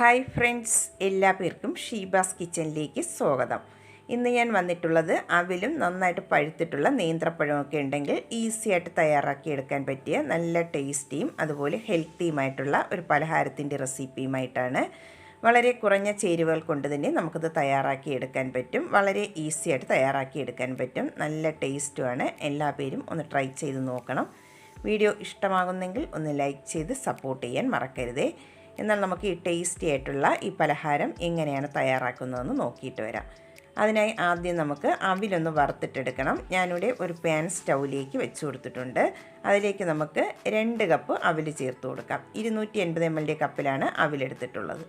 Hi friends എല്ലാ പേർക്കും ഷീബാസ് കിച്ചണിലേക്ക് സ്വാഗതം. ഇന്ന് ഞാൻ വന്നിട്ടുള്ളത് അവിലും നന്നായിട്ട് പഴുത്തിട്ടുള്ള നേന്ത്രപ്പഴമൊക്കെ ഉണ്ടെങ്കിൽ ഈസി ആയിട്ട് തയ്യാറാക്കിയെടുക്കാൻ പറ്റിയ നല്ല ടേസ്റ്റിയും അതുപോലെ ഹെൽത്തിയുമായിട്ടുള്ള ഒരു പലഹാരത്തിന്റെ റെസിപ്പിയുമായിട്ടാണ്. വളരെ കുറഞ്ഞ ചേരുവകൾ കൊണ്ട് തന്നെ നമുക്കിത് തയ്യാറാക്കിയെടുക്കാൻ പറ്റും. വളരെ ഈസി ആയിട്ട് തയ്യാറാക്കി എടുക്കാൻ പറ്റും. നല്ല ടേസ്റ്റുമാണ്. എല്ലാ പേരും ഒന്ന് ട്രൈ ചെയ്ത് നോക്കണം. വീഡിയോ ഇഷ്ടമാകുന്നെങ്കിൽ ഒന്ന് ലൈക്ക് ചെയ്ത് സപ്പോർട്ട് ചെയ്യാൻ മറക്കരുതേ. എന്നാൽ നമുക്ക് ഈ ടേസ്റ്റി ആയിട്ടുള്ള ഈ പലഹാരം എങ്ങനെയാണ് തയ്യാറാക്കുന്നതെന്ന് നോക്കിയിട്ട് വരാം. അതിനായി ആദ്യം നമുക്ക് അവിലൊന്ന് വറുത്തിട്ടെടുക്കണം. ഞാനിവിടെ ഒരു പാൻ സ്റ്റൗവിലേക്ക് വെച്ച് കൊടുത്തിട്ടുണ്ട്. അതിലേക്ക് നമുക്ക് രണ്ട് കപ്പ് അവിൽ ചേർത്ത് കൊടുക്കാം. ഇരുന്നൂറ്റി എൺപത് എം എൽ കപ്പിലാണ് അവിലെടുത്തിട്ടുള്ളത്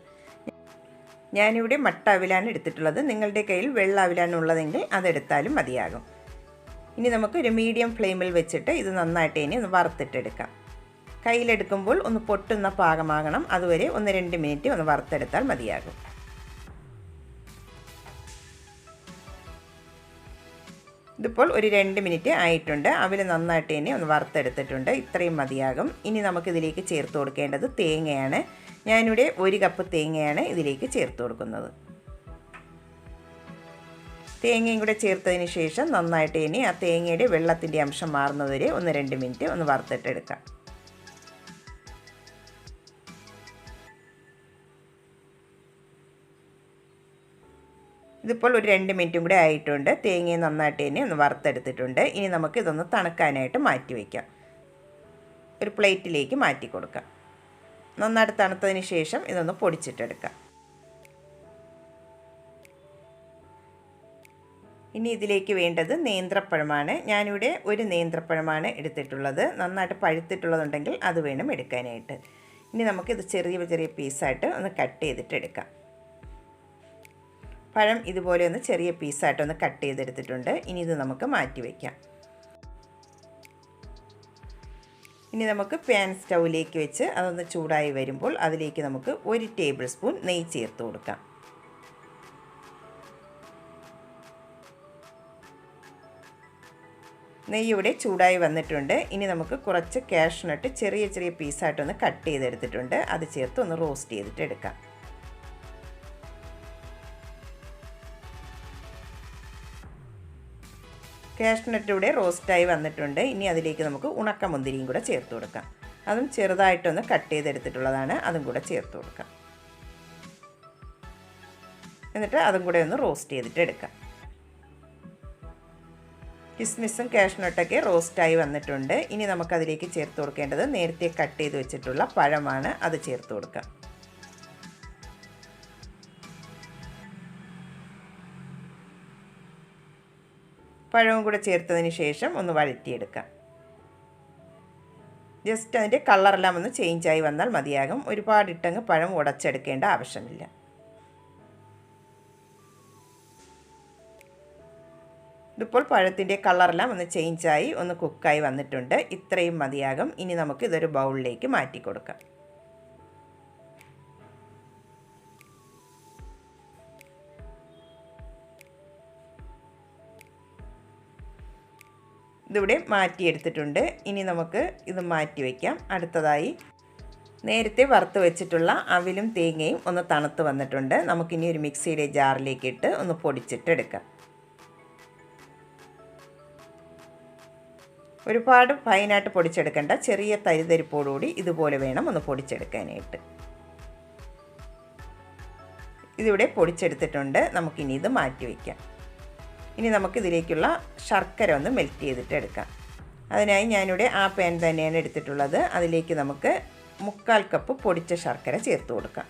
ഞാനിവിടെ മട്ട അവിലാണ് എടുത്തിട്ടുള്ളത്. നിങ്ങളുടെ കയ്യിൽ വെള്ള അവിലാണ് ഉള്ളതെങ്കിൽ അതെടുത്താലും മതിയാകും. ഇനി നമുക്ക് ഒരു മീഡിയം ഫ്ലെയിമിൽ വെച്ചിട്ട് ഇത് നന്നായിട്ട് ഇനി ഒന്ന് വറുത്തിട്ടെടുക്കാം. കയ്യിലെടുക്കുമ്പോൾ ഒന്ന് പൊട്ടുന്ന പാകമാകണം. അതുവരെ ഒന്ന് രണ്ട് മിനിറ്റ് ഒന്ന് വറുത്തെടുത്താൽ മതിയാകും. ഇതിപ്പോൾ ഒരു രണ്ട് മിനിറ്റ് ആയിട്ടുണ്ട്. അവൽ നന്നായിട്ട് തന്നെ ഒന്ന് വറുത്തെടുത്തിട്ടുണ്ട്. ഇത്രയും മതിയാകും. ഇനി നമുക്കിതിലേക്ക് ചേർത്ത് കൊടുക്കേണ്ടത് തേങ്ങയാണ്. ഞാനിവിടെ ഒരു കപ്പ് തേങ്ങയാണ് ഇതിലേക്ക് ചേർത്ത് കൊടുക്കുന്നത്. തേങ്ങയും കൂടെ ചേർത്തതിന് ശേഷം നന്നായിട്ട് ഇനി ആ തേങ്ങയുടെ വെള്ളത്തിന്റെ അംശം മാറുന്നതുവരെ ഒന്ന് രണ്ട് മിനിറ്റ് ഒന്ന് വറുത്തിട്ടെടുക്കാം. ഇതിപ്പോൾ ഒരു രണ്ട് മിനിറ്റും കൂടെ ആയിട്ടുണ്ട്. തേങ്ങയും നന്നായിട്ട് തന്നെ ഒന്ന് വറുത്തെടുത്തിട്ടുണ്ട്. ഇനി നമുക്ക് ഇതൊന്ന് തണുക്കാനായിട്ട് മാറ്റി വയ്ക്കാം. ഒരു പ്ലേറ്റിലേക്ക് മാറ്റി കൊടുക്കാം. നന്നായിട്ട് തണുത്തതിന് ശേഷം ഇതൊന്ന് പൊടിച്ചിട്ടെടുക്കാം. ഇനി ഇതിലേക്ക് വേണ്ടത് നേന്ത്രപ്പഴമാണ്. ഞാനിവിടെ ഒരു നേന്ത്രപ്പഴമാണ് എടുത്തിട്ടുള്ളത്. നന്നായിട്ട് പഴുത്തിട്ടുള്ളതുണ്ടെങ്കിൽ അത് വേണം എടുക്കാനായിട്ട്. ഇനി നമുക്കിത് ചെറിയ ചെറിയ പീസായിട്ട് ഒന്ന് കട്ട് ചെയ്തിട്ട് എടുക്കാം പഴം ഇതുപോലെ ഒന്ന് ചെറിയ പീസായിട്ടൊന്ന് കട്ട് ചെയ്തെടുത്തിട്ടുണ്ട്. ഇനി ഇത് നമുക്ക് മാറ്റി വയ്ക്കാം ഇനി നമുക്ക് പാൻ സ്റ്റൗവിലേക്ക് വെച്ച് അതൊന്ന് ചൂടായി വരുമ്പോൾ അതിലേക്ക് നമുക്ക് ഒരു ടേബിൾ സ്പൂൺ നെയ്യ് ചേർത്ത് കൊടുക്കാം. നെയ്യ് ഇവിടെ ചൂടായി വന്നിട്ടുണ്ട്. ഇനി നമുക്ക് കുറച്ച് കാഷ്നട്ട് ചെറിയ ചെറിയ പീസായിട്ടൊന്ന് കട്ട് ചെയ്തെടുത്തിട്ടുണ്ട്. അത് ചേർത്ത് ഒന്ന് റോസ്റ്റ് ചെയ്തിട്ട് എടുക്കാം. കാഷ്നട്ട് ഇവിടെ റോസ്റ്റായി വന്നിട്ടുണ്ട്. ഇനി അതിലേക്ക് നമുക്ക് ഉണക്കമുന്തിരിയും കൂടെ ചേർത്ത് കൊടുക്കാം. അതും ചെറുതായിട്ടൊന്ന് കട്ട് ചെയ്തെടുത്തിട്ടുള്ളതാണ്. അതും കൂടെ ചേർത്ത് കൊടുക്കാം. എന്നിട്ട് അതും കൂടെ ഒന്ന് റോസ്റ്റ് ചെയ്തിട്ട് എടുക്കാം. കിസ്മിസും കാഷ്നട്ടൊക്കെ റോസ്റ്റായി വന്നിട്ടുണ്ട്. ഇനി നമുക്കതിലേക്ക് ചേർത്ത് കൊടുക്കേണ്ടത് നേരത്തെ കട്ട് ചെയ്ത് വെച്ചിട്ടുള്ള പഴമാണ്. അത് ചേർത്ത് കൊടുക്കാം. പഴവും കൂടെ ചേർത്തതിന് ശേഷം ഒന്ന് വഴറ്റിയെടുക്കാം. ജസ്റ്റ് അതിന്റെ കളറെല്ലാം ഒന്ന് ചേഞ്ചായി വന്നാൽ മതിയാകും. ഒരുപാട് ഇട്ടങ്ങ് പഴം ഉടച്ചെടുക്കേണ്ട ആവശ്യമില്ല. ഇതിപ്പോൾ പഴത്തിന്റെ കളറെല്ലാം ഒന്ന് ചേഞ്ചായി ഒന്ന് കുക്കായി വന്നിട്ടുണ്ട്. ഇത്രയും മതിയാകും. ഇനി നമുക്ക് ഇതൊരു ബൗളിലേക്ക് മാറ്റി കൊടുക്കാം ഇതിവിടെ മാറ്റിയെടുത്തിട്ടുണ്ട്. ഇനി നമുക്ക് ഇത് മാറ്റി വയ്ക്കാം അടുത്തതായി നേരത്തെ വറുത്ത് വെച്ചിട്ടുള്ള അവിലും തേങ്ങയും ഒന്ന് തണുത്ത് വന്നിട്ടുണ്ട്. നമുക്കിനി ഒരു മിക്സിയുടെ ജാറിലേക്ക് ഇട്ട് ഒന്ന് പൊടിച്ചിട്ടെടുക്കാം. ഒരുപാട് ഫൈനായിട്ട് പൊടിച്ചെടുക്കേണ്ട. ചെറിയ തരിതരിപ്പോടുകൂടി ഇതുപോലെ വേണം ഒന്ന് പൊടിച്ചെടുക്കാനായിട്ട്. ഇതിവിടെ പൊടിച്ചെടുത്തിട്ടുണ്ട്. നമുക്കിനി ഇത് മാറ്റി വയ്ക്കാം ഇനി നമുക്കിതിലേക്കുള്ള ശർക്കര ഒന്ന് മെൽറ്റ് ചെയ്തിട്ട് എടുക്കാം അതിനായി ഞാനിവിടെ ആ പാൻ തന്നെയാണ് എടുത്തിട്ടുള്ളത്. അതിലേക്ക് നമുക്ക് മുക്കാൽ കപ്പ് പൊടിച്ച ശർക്കര ചേർത്ത് കൊടുക്കാം.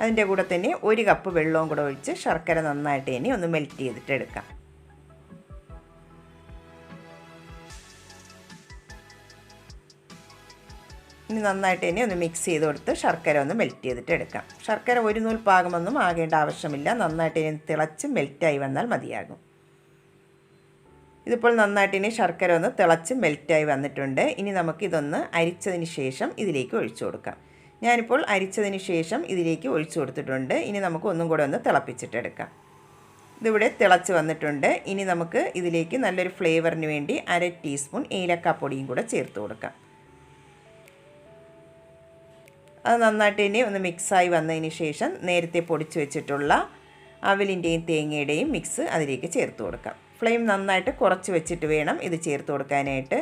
അതിന്റെ കൂടെ തന്നെ ഒരു കപ്പ് വെള്ളവും കൂടെ ഒഴിച്ച് ശർക്കര നന്നായിട്ട് ഇനി ഒന്ന് മെൽറ്റ് ചെയ്തിട്ട് എടുക്കാം ഇനി നന്നായിട്ട് തന്നെ ഒന്ന് മിക്സ് ചെയ്ത് കൊടുത്ത് ശർക്കര ഒന്ന് മെൽറ്റ് ചെയ്തിട്ട് എടുക്കാം. ശർക്കര ഒരു നൂൽ പാകമൊന്നും ആകേണ്ട ആവശ്യമില്ല. നന്നായിട്ട് ഇനി തിളച്ച് മെൽറ്റായി വന്നാൽ മതിയാകും. ഇതിപ്പോൾ നന്നായിട്ട് ഇനി ശർക്കര ഒന്ന് തിളച്ച് മെൽറ്റായി വന്നിട്ടുണ്ട്. ഇനി നമുക്കിതൊന്ന് അരിച്ചതിന് ശേഷം ഇതിലേക്ക് ഒഴിച്ചു കൊടുക്കാം. ഞാനിപ്പോൾ അരിച്ചതിന് ശേഷം ഇതിലേക്ക് ഒഴിച്ചു കൊടുത്തിട്ടുണ്ട്. ഇനി നമുക്ക് ഒന്നും കൂടെ ഒന്ന് തിളപ്പിച്ചിട്ടെടുക്കാം ഇതിവിടെ തിളച്ച് വന്നിട്ടുണ്ട്. ഇനി നമുക്ക് ഇതിലേക്ക് നല്ലൊരു ഫ്ലേവറിന് വേണ്ടി അര ടീസ്പൂൺ ഏലക്കാപ്പൊടിയും കൂടെ ചേർത്ത് കൊടുക്കാം. അത് നന്നായിട്ട് ഇനി ഒന്ന് മിക്സായി വന്നതിന് ശേഷം നേരത്തെ പൊടിച്ചു വെച്ചിട്ടുള്ള അവലിന്റെയും തേങ്ങയുടെയും മിക്സ് അതിലേക്ക് ചേർത്ത് കൊടുക്കാം. ഫ്ലെയിം നന്നായിട്ട് കുറച്ച് വെച്ചിട്ട് വേണം ഇത് ചേർത്ത് കൊടുക്കാനായിട്ട്.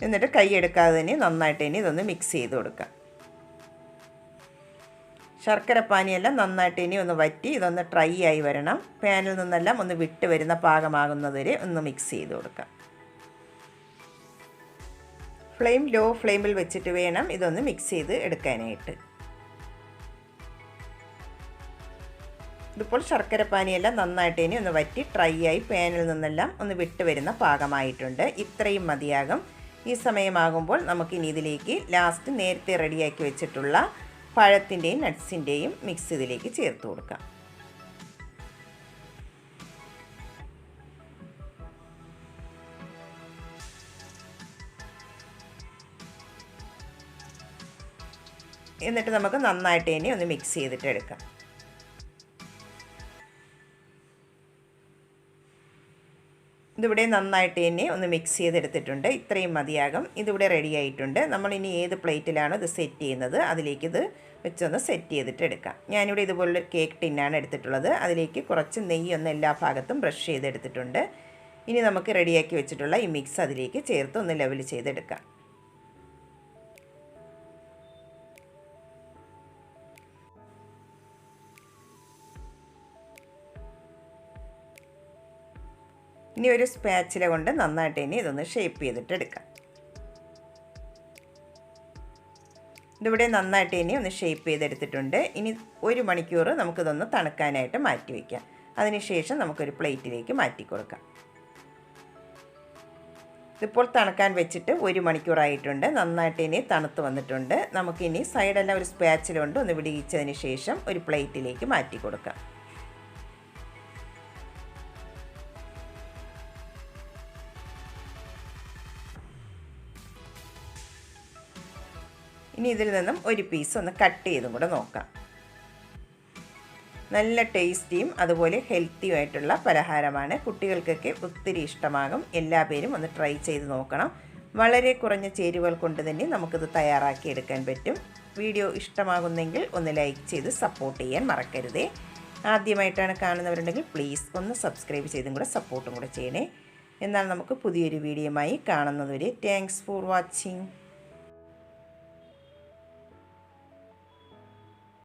എന്നിട്ട് കൈ എടുക്കാതെ തന്നെ നന്നായിട്ട് ഇനി ഇതൊന്ന് മിക്സ് ചെയ്ത് കൊടുക്കാം. ശർക്കര പാനിയെല്ലാം നന്നായിട്ട് ഇനി ഒന്ന് വറ്റി ഇതൊന്ന് ഡ്രൈ ആയി വരണം. പാനിൽ നിന്നെല്ലാം ഒന്ന് വിട്ട് വരുന്ന പാകമാകുന്നതുവരെ ഒന്ന് മിക്സ് ചെയ്ത് കൊടുക്കാം. ഫ്ലെയിം ലോ ഫ്ലെയിമിൽ വെച്ചിട്ട് വേണം ഇതൊന്ന് മിക്സ് ചെയ്ത് എടുക്കാനായിട്ട്. ഇതിപ്പോൾ ശർക്കര പാനിയെല്ലാം നന്നായിട്ട് ഇനി ഒന്ന് വറ്റി ഡ്രൈ ആയി പാനിൽ നിന്നെല്ലാം ഒന്ന് വിട്ട് വരുന്ന പാകമായിട്ടുണ്ട്. ഇത്രയും മതിയാകും. ഈ സമയമാകുമ്പോൾ നമുക്കിനി ഇതിലേക്ക് ലാസ്റ്റ് നേരത്തെ റെഡിയാക്കി വെച്ചിട്ടുള്ള പഴത്തിന്റെയും നട്ട്സിന്റെയും മിക്സ് ഇതിലേക്ക് ചേർത്ത് കൊടുക്കാം. എന്നിട്ട് നമുക്ക് നന്നായിട്ട് ഇനി ഒന്ന് മിക്സ് ചെയ്തിട്ട് എടുക്കാം. ഇതിവിടെ നന്നായിട്ട് തന്നെ ഒന്ന് മിക്സ് ചെയ്തെടുത്തിട്ടുണ്ട്. ഇത്രയും മതിയാകും. ഇതിവിടെ റെഡി ആയിട്ടുണ്ട്. നമ്മളിനി ഏത് പ്ലേറ്റിലാണ് ഇത് സെറ്റ് ചെയ്യുന്നത്? അതിലേക്ക് ഇത് വെച്ചൊന്ന് സെറ്റ് ചെയ്തിട്ട് എടുക്കാം. ഞാനിവിടെ ഇതുപോലൊരു കേക്ക് ടിന്നാണ് എടുത്തിട്ടുള്ളത്. അതിലേക്ക് കുറച്ച് നെയ്യൊന്ന് എല്ലാ ഭാഗത്തും ബ്രഷ് ചെയ്തെടുത്തിട്ടുണ്ട്. ഇനി നമുക്ക് റെഡിയാക്കി വെച്ചിട്ടുള്ള ഈ മിക്സ് അതിലേക്ക് ചേർത്ത് ഒന്ന് ലെവൽ ചെയ്തെടുക്കാം. ഇനി ഒരു സ്പാച്ചില കൊണ്ട് നന്നായിട്ട് ഇനി ഇതൊന്ന് ഷേപ്പ് ചെയ്തിട്ട് എടുക്കാം. ഇതിവിടെ നന്നായിട്ട് ഇനി ഒന്ന് ഷേപ്പ് ചെയ്തെടുത്തിട്ടുണ്ട്. ഇനി ഒരു മണിക്കൂർ നമുക്കിതൊന്ന് തണുക്കാനായിട്ട് മാറ്റി വയ്ക്കാം അതിനുശേഷം നമുക്കൊരു പ്ലേറ്റിലേക്ക് മാറ്റി കൊടുക്കാം. ഇതിപ്പോൾ തണുക്കാൻ വെച്ചിട്ട് ഒരു മണിക്കൂറായിട്ടുണ്ട്. നന്നായിട്ട് ഇനി തണുത്ത് വന്നിട്ടുണ്ട്. നമുക്കിനി സൈഡെല്ലാം ഒരു സ്പാച്ചിലുണ്ട് ഒന്ന് വിടിയിച്ചതിന് ശേഷം ഒരു പ്ലേറ്റിലേക്ക് മാറ്റി കൊടുക്കാം. ഇനി ഇതിൽ നിന്നും ഒരു പീസ് ഒന്ന് കട്ട് ചെയ്തും കൂടെ നോക്കാം. നല്ല ടേസ്റ്റിയും അതുപോലെ ഹെൽത്തിയുമായിട്ടുള്ള പലഹാരമാണ്. കുട്ടികൾക്കൊക്കെ ഒത്തിരി ഇഷ്ടമാകും. എല്ലാ പേരും ഒന്ന് ട്രൈ ചെയ്ത് നോക്കണം. വളരെ കുറഞ്ഞ ചേരുവകൾ കൊണ്ട് തന്നെ നമുക്കിത് തയ്യാറാക്കിയെടുക്കാൻ പറ്റും. വീഡിയോ ഇഷ്ടമാകുന്നെങ്കിൽ ഒന്ന് ലൈക്ക് ചെയ്ത് സപ്പോർട്ട് ചെയ്യാൻ മറക്കരുതേ. ആദ്യമായിട്ടാണ് കാണുന്നവരുണ്ടെങ്കിൽ പ്ലീസ് ഒന്ന് സബ്സ്ക്രൈബ് ചെയ്തും കൂടെ സപ്പോർട്ടും കൂടെ ചെയ്യണേ. എന്നാൽ നമുക്ക് പുതിയൊരു വീഡിയോയുമായി കാണുന്നതുവരെ താങ്ക്സ് ഫോർ വാച്ചിങ്